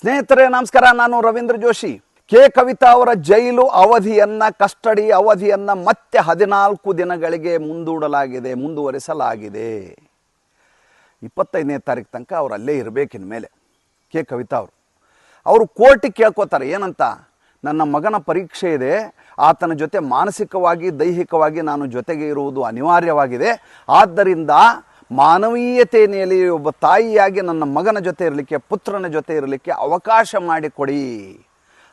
ಸ್ನೇಹಿತರೆ, ನಮಸ್ಕಾರ. ನಾನು ರವೀಂದ್ರ ಜೋಶಿ. ಕೆ. ಕವಿತಾ ಅವರ ಜೈಲು ಅವಧಿಯನ್ನ, ಕಸ್ಟಡಿ ಅವಧಿಯನ್ನ ಮತ್ತೆ ಹದಿನಾಲ್ಕು ದಿನಗಳಿಗೆ ಮುಂದೂಡಲಾಗಿದೆ, ಮುಂದುವರಿಸಲಾಗಿದೆ. ಇಪ್ಪತ್ತೈದನೇ ತಾರೀಕು ತನಕ ಅವರು ಅಲ್ಲೇ ಇರಬೇಕಿನ ಮೇಲೆ, ಕೆ. ಕವಿತಾ ಅವರು. ಅವರು ಕೋರ್ಟಿಗೆ ಕೇಳ್ಕೋತಾರೆ, ಏನಂತ? ನನ್ನ ಮಗನ ಪರೀಕ್ಷೆ ಇದೆ, ಆತನ ಜೊತೆ ಮಾನಸಿಕವಾಗಿ, ದೈಹಿಕವಾಗಿ ನಾನು ಜೊತೆಗೆ ಇರುವುದು ಅನಿವಾರ್ಯವಾಗಿದೆ. ಆದ್ದರಿಂದ ಮಾನವೀಯತೆ ನೆಲೆಯಲ್ಲಿ ಒಬ್ಬ ತಾಯಿಯಾಗಿ ನನ್ನ ಮಗನ ಜೊತೆ ಇರಲಿಕ್ಕೆ, ಪುತ್ರನ ಜೊತೆ ಇರಲಿಕ್ಕೆ ಅವಕಾಶ ಮಾಡಿಕೊಡಿ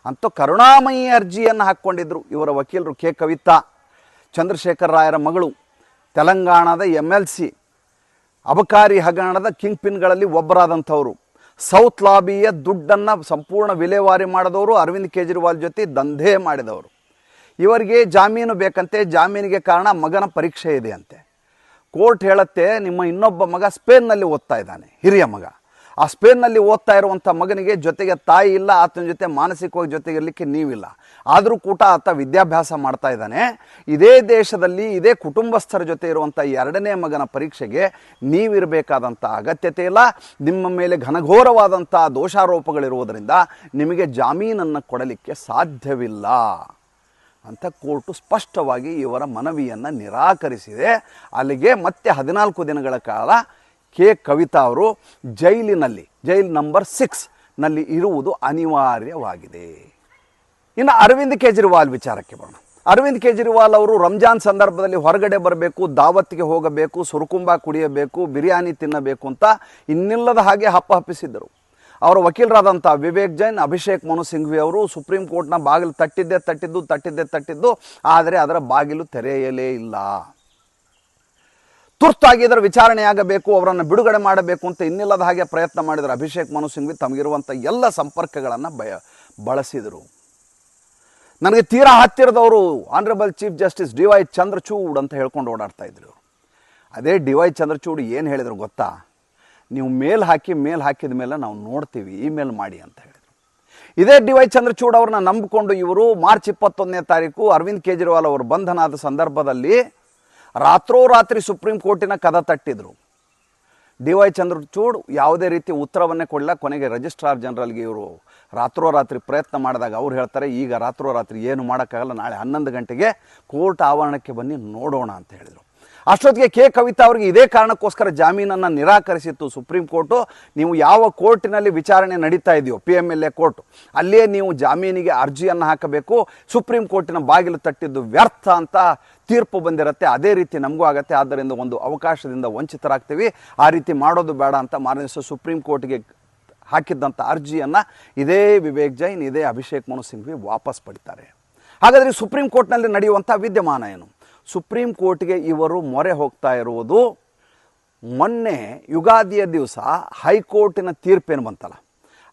ಅಂತ ಕರುಣಾಮಯಿ ಅರ್ಜಿಯನ್ನು ಹಾಕ್ಕೊಂಡಿದ್ರು ಇವರ ವಕೀಲರು ಕೆ. ಕವಿತಾ, ಚಂದ್ರಶೇಖರ್ ರಾಯರ ಮಗಳು, ತೆಲಂಗಾಣದ ಎಂ ಎಲ್ ಸಿ, ಅಬಕಾರಿ ಹಗರಣದ ಕಿಂಗ್ ಪಿನ್ಗಳಲ್ಲಿ ಒಬ್ಬರಾದಂಥವರು. ಸೌತ್ ಲಾಬಿಯ ದುಡ್ಡನ್ನು ಸಂಪೂರ್ಣ ವಿಲೇವಾರಿ ಮಾಡಿದವರು ಅರವಿಂದ್ ಕೇಜ್ರಿವಾಲ್ ಜೊತೆ ದಂಧೆ ಮಾಡಿದವರು. ಇವರಿಗೆ ಜಾಮೀನು ಬೇಕಂತೆ, ಜಾಮೀನಿಗೆ ಕಾರಣ ಮಗನ ಪರೀಕ್ಷೆ ಇದೆ ಅಂತೆ. ಕೋರ್ಟ್ ಹೇಳತ್ತೆ, ನಿಮ್ಮ ಇನ್ನೊಬ್ಬ ಮಗ ಸ್ಪೇನ್ನಲ್ಲಿ ಓದ್ತಾ ಇದ್ದಾನೆ, ಹಿರಿಯ ಮಗ. ಆ ಸ್ಪೇನ್ನಲ್ಲಿ ಓದ್ತಾ ಇರುವಂಥ ಮಗನಿಗೆ ಜೊತೆಗೆ ತಾಯಿ ಇಲ್ಲ, ಆತನ ಜೊತೆ ಮಾನಸಿಕವಾಗಿ ಜೊತೆಗೆ ಇರಲಿಕ್ಕೆ ನೀವಿಲ್ಲ. ಆದರೂ ಕೂಡ ಆತ ವಿದ್ಯಾಭ್ಯಾಸ ಮಾಡ್ತಾ ಇದ್ದಾನೆ. ಇದೇ ದೇಶದಲ್ಲಿ, ಇದೇ ಕುಟುಂಬಸ್ಥರ ಜೊತೆ ಇರುವಂಥ ಎರಡನೇ ಮಗನ ಪರೀಕ್ಷೆಗೆ ನೀವಿರಬೇಕಾದಂಥ ಅಗತ್ಯತೆ ಇಲ್ಲ. ನಿಮ್ಮ ಮೇಲೆ ಘನಘೋರವಾದಂಥ ದೋಷಾರೋಪಗಳಿರುವುದರಿಂದ ನಿಮಗೆ ಜಾಮೀನನ್ನು ಕೊಡಲಿಕ್ಕೆ ಸಾಧ್ಯವಿಲ್ಲ. ಅಂತ ಕೋರ್ಟು ಸ್ಪಷ್ಟವಾಗಿ ಇವರ ಮನವಿಯನ್ನು ನಿರಾಕರಿಸಿದೆ. ಅಲ್ಲಿಗೆ ಮತ್ತೆ ಹದಿನಾಲ್ಕು ದಿನಗಳ ಕಾಲ ಕೆ. ಕವಿತಾ ಅವರು ಜೈಲಿನಲ್ಲಿ, ಜೈಲ್ ನಂಬರ್ ಸಿಕ್ಸ್ನಲ್ಲಿ ಇರುವುದು ಅನಿವಾರ್ಯವಾಗಿದೆ. ಇನ್ನು ಅರವಿಂದ್ ಕೇಜ್ರಿವಾಲ್ ವಿಚಾರಕ್ಕೆ ಬರೋಣ. ಅರವಿಂದ್ ಕೇಜ್ರಿವಾಲ್ ಅವರು ರಂಜಾನ್ ಸಂದರ್ಭದಲ್ಲಿ ಹೊರಗಡೆ ಬರಬೇಕು ದಾವತ್ಗೆ ಹೋಗಬೇಕು, ಸುರುಕುಂಬ ಕುಡಿಯಬೇಕು, ಬಿರಿಯಾನಿ ತಿನ್ನಬೇಕು ಅಂತ ಇನ್ನಿಲ್ಲದ ಹಾಗೆ ಹಪ್ಪ ಹಪ್ಪಿಸಿದ್ದರು. ಅವರ ವಕೀಲರಾದಂಥ ವಿವೇಕ್ ಜೈನ್, ಅಭಿಷೇಕ್ ಮನು ಸಿಂಘ್ವಿ ಅವರು ಸುಪ್ರೀಂ ಕೋರ್ಟ್ನ ಬಾಗಿಲು ತಟ್ಟಿದ್ದೇ ತಟ್ಟಿದ್ದು ತಟ್ಟಿದ್ದೇ ತಟ್ಟಿದ್ದು, ಆದರೆ ಅದರ ಬಾಗಿಲು ತೆರೆಯಲೇ ಇಲ್ಲ. ತುರ್ತಾಗಿ ಇದರ ವಿಚಾರಣೆಯಾಗಬೇಕು, ಅವರನ್ನು ಬಿಡುಗಡೆ ಮಾಡಬೇಕು ಅಂತ ಇನ್ನಿಲ್ಲದ ಹಾಗೆ ಪ್ರಯತ್ನ ಮಾಡಿದರು ಅಭಿಷೇಕ್ ಮನು ಸಿಂಘ್ವಿ. ತಮಗಿರುವಂಥ ಎಲ್ಲ ಸಂಪರ್ಕಗಳನ್ನು ಬಯ, ಬಳಸಿದರು. ನನಗೆ ತೀರಾ ಹತ್ತಿರದವರು honourable chief justice D Y Chandrachud ಅಂತ ಹೇಳ್ಕೊಂಡು ಓಡಾಡ್ತಾ ಇದ್ರು. ಅದೇ ಡಿ ವೈ ಚಂದ್ರಚೂಡ್ ಏನು ಹೇಳಿದರು ಗೊತ್ತಾ? ನೀವು ಮೇಲ್ ಹಾಕಿ, ಮೇಲ್ ಹಾಕಿದ ಮೇಲೆ ನಾವು ನೋಡ್ತೀವಿ, ಇಮೇಲ್ ಮಾಡಿ ಅಂತ ಹೇಳಿದರು. ಇದೇ ಡಿ ವೈ ಚಂದ್ರಚೂಡ್ ಅವ್ರನ್ನ ನಂಬಿಕೊಂಡು ಇವರು ಮಾರ್ಚ್ ಇಪ್ಪತ್ತೊಂದನೇ ತಾರೀಕು ಅರವಿಂದ್ ಕೇಜ್ರಿವಾಲ್ ಅವರು ಬಂಧನಾದ ಸಂದರ್ಭದಲ್ಲಿ ರಾತ್ರೋರಾತ್ರಿ ಸುಪ್ರೀಂ ಕೋರ್ಟಿನ ಕದ ತಟ್ಟಿದ್ರು. ಡಿ ವೈ ಚಂದ್ರಚೂಡ್ ಯಾವುದೇ ರೀತಿ ಉತ್ತರವನ್ನೇ ಕೊಡಲಿಲ್ಲ, ಕೊನೆಗೆ ರಿಜಿಸ್ಟ್ರಾರ್ ಜನರಲ್ಗೆ ಇವರು ರಾತ್ರೋರಾತ್ರಿ ಪ್ರಯತ್ನ ಮಾಡಿದಾಗ ಅವ್ರು ಹೇಳ್ತಾರೆ, ಈಗ ರಾತ್ರೋರಾತ್ರಿ ಏನು ಮಾಡೋಕ್ಕಾಗಲ್ಲ, ನಾಳೆ ಹನ್ನೊಂದು ಗಂಟೆಗೆ ಕೋರ್ಟ್ ಆವರಣಕ್ಕೆ ಬನ್ನಿ, ನೋಡೋಣ ಅಂತ ಹೇಳಿದರು. ಅಷ್ಟೊತ್ತಿಗೆ ಕೆ. ಕವಿತಾ ಅವರಿಗೆ ಇದೇ ಕಾರಣಕ್ಕೋಸ್ಕರ ಜಾಮೀನನ್ನು ನಿರಾಕರಿಸಿತ್ತು ಸುಪ್ರೀಂ ಕೋರ್ಟು. ನೀವು ಯಾವ ಕೋರ್ಟಿನಲ್ಲಿ ವಿಚಾರಣೆ ನಡೀತಾ ಇದೆಯೋ P M L A court ಅಲ್ಲೇ ನೀವು ಜಾಮೀನಿಗೆ ಅರ್ಜಿಯನ್ನು ಹಾಕಬೇಕು. ಸುಪ್ರೀಂ ಕೋರ್ಟಿನ ಬಾಗಿಲು ತಟ್ಟಿದ್ದು ವ್ಯರ್ಥ ಅಂತ ತೀರ್ಪು ಬಂದಿರುತ್ತೆ. ಅದೇ ರೀತಿ ನಮಗೂ ಆಗುತ್ತೆ. ಆದ್ದರಿಂದ ಒಂದು ಅವಕಾಶದಿಂದ ವಂಚಿತರಾಗ್ತೀವಿ. ಆ ರೀತಿ ಮಾಡೋದು ಬೇಡ ಅಂತ ಮಾರನೇ ಸುಪ್ರೀಂ ಕೋರ್ಟ್ಗೆ ಹಾಕಿದ್ದಂಥ ಅರ್ಜಿಯನ್ನು ಇದೇ ವಿವೇಕ್ ಜೈನ್, ಇದೇ ಅಭಿಷೇಕ್ ಮನು ಸಿಂಘ್ವಿ ವಾಪಸ್ ಪಡಿತಾರೆ. ಹಾಗಾದರೆ ಸುಪ್ರೀಂ ಕೋರ್ಟ್ನಲ್ಲಿ ನಡೆಯುವಂಥ ವಿದ್ಯಮಾನ ಏನು? ಸುಪ್ರೀಂ ಕೋರ್ಟ್ಗೆ ಇವರು ಮೊರೆ ಹೋಗ್ತಾ ಇರುವುದು ಮೊನ್ನೆ ಯುಗಾದಿಯ ದಿವಸ ಹೈಕೋರ್ಟಿನ ತೀರ್ಪೇನು ಬಂತಲ್ಲ?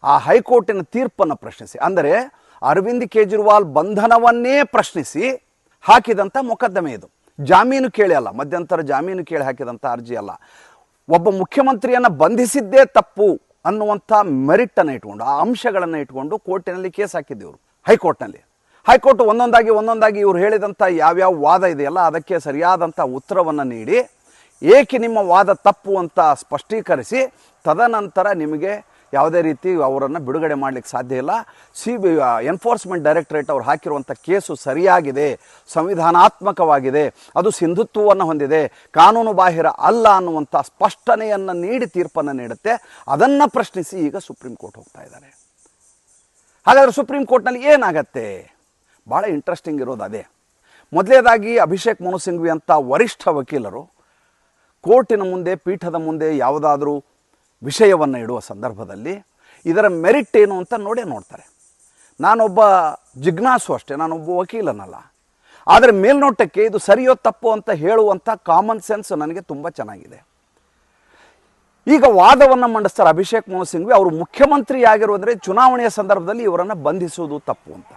ಆ ಹೈಕೋರ್ಟಿನ ತೀರ್ಪನ್ನು ಪ್ರಶ್ನಿಸಿ, ಅಂದರೆ ಅರವಿಂದ್ ಕೇಜ್ರಿವಾಲ್ ಬಂಧನವನ್ನೇ ಪ್ರಶ್ನಿಸಿ ಹಾಕಿದಂಥ ಮೊಕದ್ದಮೆ ಇದು. ಜಾಮೀನು ಕೇಳಿ ಅಲ್ಲ, ಮಧ್ಯಂತರ ಜಾಮೀನು ಕೇಳಿ ಹಾಕಿದಂಥ ಅರ್ಜಿ ಅಲ್ಲ. ಒಬ್ಬ ಮುಖ್ಯಮಂತ್ರಿಯನ್ನು ಬಂಧಿಸಿದ್ದೇ ತಪ್ಪು ಅನ್ನುವಂಥ ಮೆರಿಟನ್ನು ಇಟ್ಕೊಂಡು, ಆ ಅಂಶಗಳನ್ನು ಇಟ್ಕೊಂಡು ಕೋರ್ಟಿನಲ್ಲಿ ಕೇಸ್ ಹಾಕಿದ್ದೆವರು ಹೈಕೋರ್ಟ್ನಲ್ಲಿ. ಹೈಕೋರ್ಟ್ ಒಂದೊಂದಾಗಿ ಒಂದೊಂದಾಗಿ ಇವರು ಹೇಳಿದಂಥ ಯಾವ್ಯಾವ ವಾದ ಇದೆಯಲ್ಲ ಅದಕ್ಕೆ ಸರಿಯಾದಂಥ ಉತ್ತರವನ್ನು ನೀಡಿ, ಏಕೆ ನಿಮ್ಮ ವಾದ ತಪ್ಪು ಅಂತ ಸ್ಪಷ್ಟೀಕರಿಸಿ, ತದನಂತರ ನಿಮಗೆ ಯಾವುದೇ ರೀತಿ ಅವರನ್ನು ಬಿಡುಗಡೆ ಮಾಡಲಿಕ್ಕೆ ಸಾಧ್ಯ ಇಲ್ಲ. ಸಿ ಬಿ ಎನ್ಫೋರ್ಸ್ಮೆಂಟ್ ಡೈರೆಕ್ಟರೇಟ್ ಅವ್ರು ಹಾಕಿರುವಂಥ ಕೇಸು ಸರಿಯಾಗಿದೆ, ಸಂವಿಧಾನಾತ್ಮಕವಾಗಿದೆ, ಅದು ಸಿಂಧುತ್ವವನ್ನು ಹೊಂದಿದೆ, ಕಾನೂನು ಬಾಹಿರ ಅಲ್ಲ ಅನ್ನುವಂಥ ಸ್ಪಷ್ಟನೆಯನ್ನು ನೀಡಿ ತೀರ್ಪನ್ನು ನೀಡುತ್ತೆ. ಅದನ್ನು ಪ್ರಶ್ನಿಸಿ ಈಗ ಸುಪ್ರೀಂ ಕೋರ್ಟ್ ಹೋಗ್ತಾ ಇದ್ದಾರೆ. ಹಾಗಾದರೆ ಸುಪ್ರೀಂ ಕೋರ್ಟ್ನಲ್ಲಿ ಏನಾಗತ್ತೆ? ಭಾಳ ಇಂಟ್ರೆಸ್ಟಿಂಗ್ ಇರೋದು ಅದೇ. ಮೊದಲೇದಾಗಿ ಅಭಿಷೇಕ್ ಮನು ಸಿಂಘ್ವಿ ಅಂತ ವರಿಷ್ಠ ವಕೀಲರು ಕೋರ್ಟಿನ ಮುಂದೆ, ಪೀಠದ ಮುಂದೆ ಯಾವುದಾದ್ರೂ ವಿಷಯವನ್ನು ಇಡುವ ಸಂದರ್ಭದಲ್ಲಿ ಇದರ ಮೆರಿಟ್ ಏನು ಅಂತ ನೋಡೇ ನೋಡ್ತಾರೆ. ನಾನೊಬ್ಬ ಜಿಜ್ಞಾಸು ಅಷ್ಟೇ, ನಾನೊಬ್ಬ ವಕೀಲನಲ್ಲ. ಆದರೆ ಮೇಲ್ನೋಟಕ್ಕೆ ಇದು ಸರಿಯೋ ತಪ್ಪು ಅಂತ ಹೇಳುವಂಥ ಕಾಮನ್ ಸೆನ್ಸ್ ನನಗೆ ತುಂಬ ಚೆನ್ನಾಗಿದೆ. ಈಗ ವಾದವನ್ನು ಮಂಡಿಸ್ತಾರೆ ಅಭಿಷೇಕ್ ಮನು ಸಿಂಘ್ವಿ, ಅವರು ಮುಖ್ಯಮಂತ್ರಿ ಚುನಾವಣೆಯ ಸಂದರ್ಭದಲ್ಲಿ ಇವರನ್ನು ಬಂಧಿಸುವುದು ತಪ್ಪು ಅಂತ.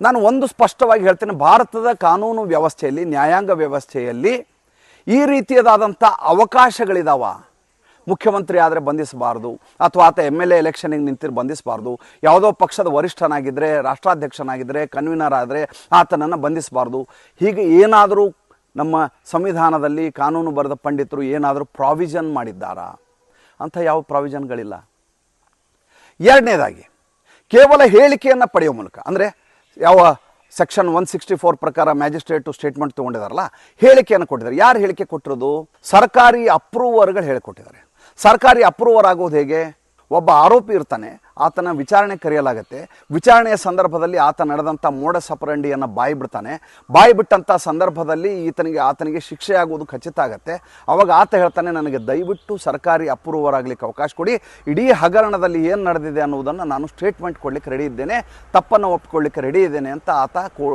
ನಾನು ಒಂದು ಸ್ಪಷ್ಟವಾಗಿ ಹೇಳ್ತೇನೆ, ಭಾರತದ ಕಾನೂನು ವ್ಯವಸ್ಥೆಯಲ್ಲಿ, ನ್ಯಾಯಾಂಗ ವ್ಯವಸ್ಥೆಯಲ್ಲಿ ಈ ರೀತಿಯದಾದಂಥ ಅವಕಾಶಗಳಿದಾವ. ಮುಖ್ಯಮಂತ್ರಿ ಆದರೆ ಬಂಧಿಸಬಾರ್ದು, ಅಥವಾ ಆತ ಎಂ ಎಲ್ ಎ ಎಲೆಕ್ಷನಿಗೆ ನಿಂತಿರು ಬಂಧಿಸಬಾರ್ದು. ಯಾವುದೋ ಪಕ್ಷದ ವರಿಷ್ಠನಾಗಿದ್ದರೆ ರಾಷ್ಟ್ರಾಧ್ಯಕ್ಷನಾಗಿದ್ದರೆ ಕನ್ವೀನರ್ ಆದರೆ ಆತನನ್ನು ಬಂಧಿಸಬಾರ್ದು. ಹೀಗೆ ಏನಾದರೂ ನಮ್ಮ ಸಂವಿಧಾನದಲ್ಲಿ ಕಾನೂನು ಬರೆದ ಪಂಡಿತರು ಏನಾದರೂ ಪ್ರಾವಿಷನ್ ಮಾಡಿದ್ದಾರಾ? ಅಂತ ಯಾವ ಪ್ರಾವಿಷನ್ಗಳಿಲ್ಲ ಎರಡನೇದಾಗಿ, ಕೇವಲ ಹೇಳಿಕೆಯನ್ನು ಪಡೆಯುವ ಮೂಲಕ, ಅಂದರೆ ಯಾವ ಸೆಕ್ಷನ್ ಒನ್ ಸಿಕ್ಸ್ಟಿ ಫೋರ್ ಪ್ರಕಾರ ಮ್ಯಾಜಿಸ್ಟ್ರೇಟು ಸ್ಟೇಟ್ಮೆಂಟ್ ತೊಗೊಂಡಿದಾರಲ್ಲ, ಹೇಳಿಕೆಯನ್ನು ಕೊಟ್ಟಿದ್ದಾರೆ. ಯಾರು ಹೇಳಿಕೆ ಕೊಟ್ಟಿರೋದು? ಸರ್ಕಾರಿ ಅಪ್ರೂವರ್ಗಳು ಹೇಳಿಕೊಟ್ಟಿದ್ದಾರೆ. ಸರ್ಕಾರಿ ಅಪ್ರೂವರ್ ಆಗೋದು ಹೇಗೆ? ಒಬ್ಬ ಆರೋಪಿ ಇರ್ತಾನೆ ಆತನ ವಿಚಾರಣೆ ಕರೆಯಲಾಗುತ್ತೆ. ವಿಚಾರಣೆಯ ಸಂದರ್ಭದಲ್ಲಿ ಆತ ನಡೆದಂಥ ಮೋಡ ಸಪರಂಡಿಯನ್ನು ಬಾಯಿ ಬಿಡ್ತಾನೆ. ಬಾಯಿ ಬಿಟ್ಟಂಥ ಸಂದರ್ಭದಲ್ಲಿ ಈತನಿಗೆ, ಆತನಿಗೆ ಶಿಕ್ಷೆ ಆಗುವುದು ಖಚಿತ ಆಗುತ್ತೆ. ಅವಾಗ ಆತ ಹೇಳ್ತಾನೆ, ನನಗೆ ದಯವಿಟ್ಟು ಸರ್ಕಾರಿ ಅಪ್ರೂವರ್ ಆಗಲಿಕ್ಕೆ ಅವಕಾಶ ಕೊಡಿ. ಇಡೀ ಹಗರಣದಲ್ಲಿ ಏನು ನಡೆದಿದೆ ಅನ್ನೋದನ್ನು ನಾನು ಸ್ಟೇಟ್ಮೆಂಟ್ ಕೊಡಲಿಕ್ಕೆ ರೆಡಿ ಇದ್ದೇನೆ. ತಪ್ಪನ್ನು ಒಪ್ಪಿಕೊಳ್ಳಿಕ್ಕೆ ರೆಡಿ ಇದ್ದೇನೆ ಅಂತ ಆತ ಕೋ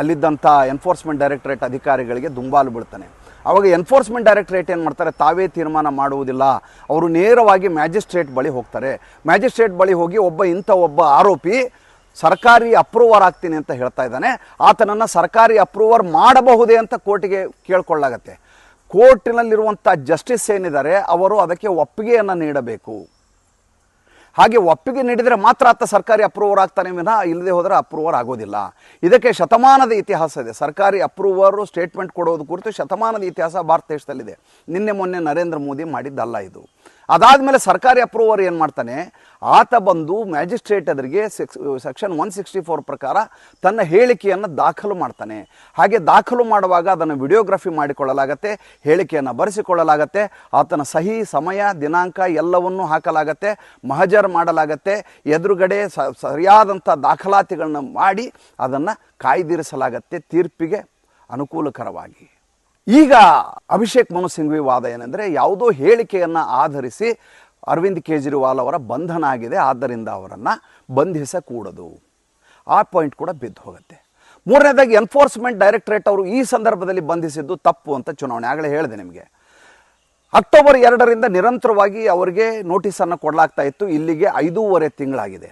ಅಲ್ಲಿದ್ದಂಥ ಎನ್ಫೋರ್ಸ್ಮೆಂಟ್ ಡೈರೆಕ್ಟರೇಟ್ ಅಧಿಕಾರಿಗಳಿಗೆ ದುಂಬಾಲು ಬಿಡ್ತಾನೆ ಅವಾಗ ಎನ್ಫೋರ್ಸ್ಮೆಂಟ್ ಡೈರೆಕ್ಟ್ರೇಟ್ ಏನು ಮಾಡ್ತಾರೆ? ತಾವೇ ತೀರ್ಮಾನ ಮಾಡುವುದಿಲ್ಲ. ಅವರು ನೇರವಾಗಿ ಮ್ಯಾಜಿಸ್ಟ್ರೇಟ್ ಬಳಿ ಹೋಗ್ತಾರೆ. ಮ್ಯಾಜಿಸ್ಟ್ರೇಟ್ ಬಳಿ ಹೋಗಿ ಒಬ್ಬ ಇಂಥ ಒಬ್ಬ ಆರೋಪಿ, ಸರ್ಕಾರಿ ಅಪ್ರೂವರ್ ಆಗ್ತೀನಿ ಅಂತ ಹೇಳ್ತಾ ಇದ್ದಾನೆ. ಆತನನ್ನು ಸರ್ಕಾರಿ ಅಪ್ರೂವರ್ ಮಾಡಬಹುದೇ ಅಂತ ಕೋರ್ಟಿಗೆ ಕೇಳ್ಕೊಳ್ಳಾಗತ್ತೆ. ಕೋರ್ಟಿನಲ್ಲಿರುವಂಥ ಜಸ್ಟಿಸ್ ಏನಿದ್ದಾರೆ, ಅವರು ಅದಕ್ಕೆ ಒಪ್ಪಿಗೆಯನ್ನು ನೀಡಬೇಕು. ಹಾಗೆ ಒಪ್ಪಿಗೆ ನೀಡಿದರೆ ಮಾತ್ರ ಆತ ಸರ್ಕಾರಿ ಅಪ್ರೂವರ್ ಆಗ್ತಾನೆ ವಿನಃ ಇಲ್ಲದೆ ಹೋದರೆ ಅಪ್ರೂವರ್ ಆಗೋದಿಲ್ಲ. ಇದಕ್ಕೆ ಶತಮಾನದ ಇತಿಹಾಸ ಇದೆ. ಸರ್ಕಾರಿ ಅಪ್ರೂವರು ಸ್ಟೇಟ್ಮೆಂಟ್ ಕೊಡೋದು ಕುರಿತು ಶತಮಾನದ ಇತಿಹಾಸ ಭಾರತ ದೇಶದಲ್ಲಿದೆ. ನಿನ್ನೆ ಮೊನ್ನೆ ನರೇಂದ್ರ ಮೋದಿ ಮಾಡಿದ್ದಲ್ಲ ಇದು. ಅದಾದಮೇಲೆ ಸರ್ಕಾರಿ ಅಪ್ರೂವರ್ ಏನು ಮಾಡ್ತಾನೆ? ಆತ ಬಂದು ಮ್ಯಾಜಿಸ್ಟ್ರೇಟ್ ಅದರಿಗೆ ಸೆಕ್ಷನ್ ಒನ್ ಸಿಕ್ಸ್ಟಿ ಫೋರ್ ಪ್ರಕಾರ ತನ್ನ ಹೇಳಿಕೆಯನ್ನು ದಾಖಲು ಮಾಡ್ತಾನೆ. ಹಾಗೆ ದಾಖಲು ಮಾಡುವಾಗ ಅದನ್ನು ವಿಡಿಯೋಗ್ರಫಿ ಮಾಡಿಕೊಳ್ಳಲಾಗತ್ತೆ, ಹೇಳಿಕೆಯನ್ನು ಬರೆಸಿಕೊಳ್ಳಲಾಗತ್ತೆ, ಆತನ ಸಹಿ, ಸಮಯ, ದಿನಾಂಕ ಎಲ್ಲವನ್ನೂ ಹಾಕಲಾಗತ್ತೆ, ಮಹಜರ್ ಮಾಡಲಾಗತ್ತೆ, ಎದುರುಗಡೆ ಸರಿಯಾದಂಥ ದಾಖಲಾತಿಗಳನ್ನ ಮಾಡಿ ಅದನ್ನು ಕಾಯ್ದಿರಿಸಲಾಗತ್ತೆ ತೀರ್ಪಿಗೆ ಅನುಕೂಲಕರವಾಗಿ. ಈಗ ಅಭಿಷೇಕ್ ಮನು ಸಿಂಘ್ವಿ ವಾದ ಏನೆಂದರೆ ಯಾವುದೋ ಹೇಳಿಕೆಯನ್ನು ಆಧರಿಸಿ ಅರವಿಂದ್ ಕೇಜ್ರಿವಾಲ್ ಅವರ ಬಂಧನ ಆಗಿದೆ, ಆದ್ದರಿಂದ ಅವರನ್ನು ಬಂಧಿಸಕೂಡದು. ಆ ಪಾಯಿಂಟ್ ಕೂಡ ಬಿದ್ದು ಹೋಗುತ್ತೆ. ಮೂರನೇದಾಗಿ ಎನ್ಫೋರ್ಸ್ಮೆಂಟ್ ಡೈರೆಕ್ಟರೇಟ್ ಅವರು ಈ ಸಂದರ್ಭದಲ್ಲಿ ಬಂಧಿಸಿದ್ದು ತಪ್ಪು ಅಂತ ಚುನಾವಣೆ, ಆಗಲೇ ಹೇಳಿದೆ ನಿಮಗೆ. ಅಕ್ಟೋಬರ್ ಎರಡರಿಂದ ನಿರಂತರವಾಗಿ ಅವರಿಗೆ ನೋಟಿಸನ್ನು ಕೊಡಲಾಗ್ತಾ ಇತ್ತು, ಇಲ್ಲಿಗೆ ಐದೂವರೆ ತಿಂಗಳಾಗಿದೆ.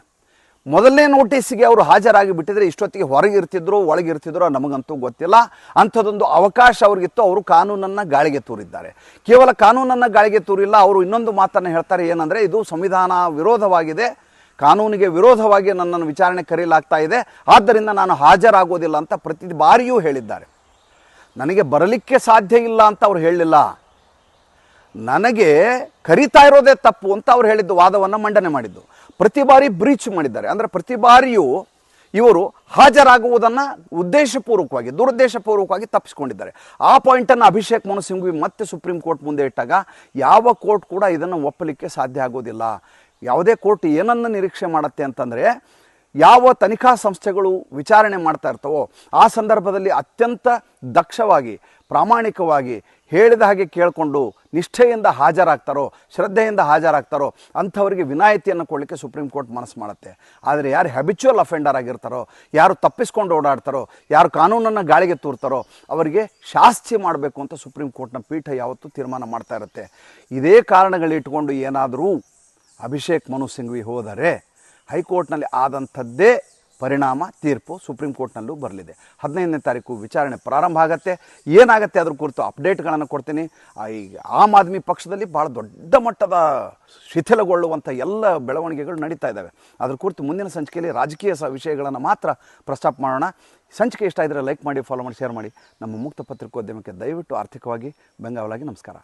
ಮೊದಲನೇ ನೋಟಿಸ್ಗೆ ಅವರು ಹಾಜರಾಗಿ ಬಿಟ್ಟಿದ್ರೆ ಇಷ್ಟೊತ್ತಿಗೆ ಹೊರಗಿರ್ತಿದ್ರು ಒಳಗಿರ್ತಿದ್ರು ನಮಗಂತೂ ಗೊತ್ತಿಲ್ಲ. ಅಂಥದ್ದೊಂದು ಅವಕಾಶ ಅವ್ರಿಗಿತ್ತು. ಅವರು ಕಾನೂನನ್ನು ಗಾಳಿಗೆ ತೂರಿದ್ದಾರೆ. ಕೇವಲ ಕಾನೂನನ್ನು ಗಾಳಿಗೆ ತೂರಿಲ್ಲ, ಅವರು ಇನ್ನೊಂದು ಮಾತನ್ನು ಹೇಳ್ತಾರೆ ಏನಂದರೆ, ಇದು ಸಂವಿಧಾನ ವಿರೋಧವಾಗಿದೆ. ಕಾನೂನಿಗೆ ವಿರೋಧವಾಗಿ ನನ್ನನ್ನು ವಿಚಾರಣೆ ಕರೆಯಲಾಗ್ತಾ ಇದೆ. ಆದ್ದರಿಂದ ನಾನು ಹಾಜರಾಗೋದಿಲ್ಲ ಅಂತ ಪ್ರತಿ ಬಾರಿಯೂ ಹೇಳಿದ್ದಾರೆ. ನನಗೆ ಬರಲಿಕ್ಕೆ ಸಾಧ್ಯ ಇಲ್ಲ ಅಂತ ಅವ್ರು ಹೇಳಲಿಲ್ಲ. ನನಗೆ ಕರಿತಾ ಇರೋದೇ ತಪ್ಪು ಅಂತ ಅವ್ರು ಹೇಳಿದ್ದು ವಾದವನ್ನು ಮಂಡನೆ ಮಾಡಿದ್ದು. ಪ್ರತಿ ಬಾರಿ ಬ್ರೀಚ್ ಮಾಡಿದ್ದಾರೆ. ಅಂದರೆ ಪ್ರತಿ ಬಾರಿಯೂ ಇವರು ಹಾಜರಾಗುವುದನ್ನು ಉದ್ದೇಶಪೂರ್ವಕವಾಗಿ, ದುರುದ್ದೇಶಪೂರ್ವಕವಾಗಿ ತಪ್ಪಿಸ್ಕೊಂಡಿದ್ದಾರೆ. ಆ ಪಾಯಿಂಟನ್ನು ಅಭಿಷೇಕ್ ಮನು ಸಿಂಘ್ವಿ ಮತ್ತೆ ಸುಪ್ರೀಂ ಕೋರ್ಟ್ ಮುಂದೆ ಇಟ್ಟಾಗ ಯಾವ ಕೋರ್ಟ್ ಕೂಡ ಇದನ್ನು ಒಪ್ಪಲಿಕ್ಕೆ ಸಾಧ್ಯ ಆಗೋದಿಲ್ಲ. ಯಾವುದೇ ಕೋರ್ಟ್ ಏನನ್ನು ನಿರೀಕ್ಷೆ ಮಾಡುತ್ತೆ ಅಂತಂದರೆ ಯಾವ ತನಿಖಾ ಸಂಸ್ಥೆಗಳು ವಿಚಾರಣೆ ಮಾಡ್ತಾ ಇರ್ತವೋ, ಆ ಸಂದರ್ಭದಲ್ಲಿ ಅತ್ಯಂತ ದಕ್ಷವಾಗಿ ಪ್ರಾಮಾಣಿಕವಾಗಿ ಹೇಳಿದ ಹಾಗೆ ಕೇಳಿಕೊಂಡು ನಿಷ್ಠೆಯಿಂದ ಹಾಜರಾಗ್ತಾರೋ, ಶ್ರದ್ಧೆಯಿಂದ ಹಾಜರಾಗ್ತಾರೋ ಅಂಥವರಿಗೆ ವಿನಾಯಿತಿಯನ್ನು ಕೊಡಲಿಕ್ಕೆ ಸುಪ್ರೀಂ ಕೋರ್ಟ್ ಮನಸ್ಸು ಮಾಡುತ್ತೆ. ಆದರೆ ಯಾರು ಹ್ಯಾಬಿಚುವಲ್ ಅಫೆಂಡರ್ ಆಗಿರ್ತಾರೋ, ಯಾರು ತಪ್ಪಿಸ್ಕೊಂಡು ಓಡಾಡ್ತಾರೋ, ಯಾರು ಕಾನೂನನ್ನು ಗಾಳಿಗೆ ತೂರ್ತಾರೋ, ಅವರಿಗೆ ಶಾಸ್ತಿ ಮಾಡಬೇಕು ಅಂತ ಸುಪ್ರೀಂ ಕೋರ್ಟ್ನ ಪೀಠ ಯಾವತ್ತೂ ತೀರ್ಮಾನ ಮಾಡ್ತಾ ಇರುತ್ತೆ. ಇದೇ ಕಾರಣಗಳಿಟ್ಟುಕೊಂಡು ಏನಾದರೂ ಅಭಿಷೇಕ್ ಮನು ಸಿಂಘ್ವಿ ಹೋದರೆ ಹೈಕೋರ್ಟ್ನಲ್ಲಿ ಆದಂಥದ್ದೇ ಪರಿಣಾಮ, ತೀರ್ಪು ಸುಪ್ರೀಂ ಕೋರ್ಟ್ನಲ್ಲೂ ಬರಲಿದೆ. ಹದಿನೈದನೇ ತಾರೀಕು ವಿಚಾರಣೆ ಪ್ರಾರಂಭ ಆಗುತ್ತೆ. ಏನಾಗುತ್ತೆ ಅದ್ರ ಕುರಿತು ಅಪ್ಡೇಟ್ಗಳನ್ನು ಕೊಡ್ತೀನಿ. ಈ ಆಮ್ ಆದ್ಮಿ ಪಕ್ಷದಲ್ಲಿ ಭಾಳ ದೊಡ್ಡ ಮಟ್ಟದ ಶಿಥಿಲಗೊಳ್ಳುವಂಥ ಎಲ್ಲ ಬೆಳವಣಿಗೆಗಳು ನಡೀತಾ ಇದ್ದಾವೆ. ಅದ್ರ ಕುರಿತು ಮುಂದಿನ ಸಂಚಿಕೆಯಲ್ಲಿ ರಾಜಕೀಯ ಸ ವಿಷಯಗಳನ್ನು ಮಾತ್ರ ಪ್ರಸ್ತಾಪ ಮಾಡೋಣ. ಸಂಚಿಕೆ ಇಷ್ಟ ಇದ್ದರೆ ಲೈಕ್ ಮಾಡಿ ಫಾಲೋ ಮಾಡಿ ಶೇರ್ ಮಾಡಿ. ನಮ್ಮ ಮುಕ್ತ ಪತ್ರಿಕೋದ್ಯಮಕ್ಕೆ ದಯವಿಟ್ಟು ಆರ್ಥಿಕವಾಗಿ ಬೆಂಗಾವಲಾಗಿ ನಮಸ್ಕಾರ.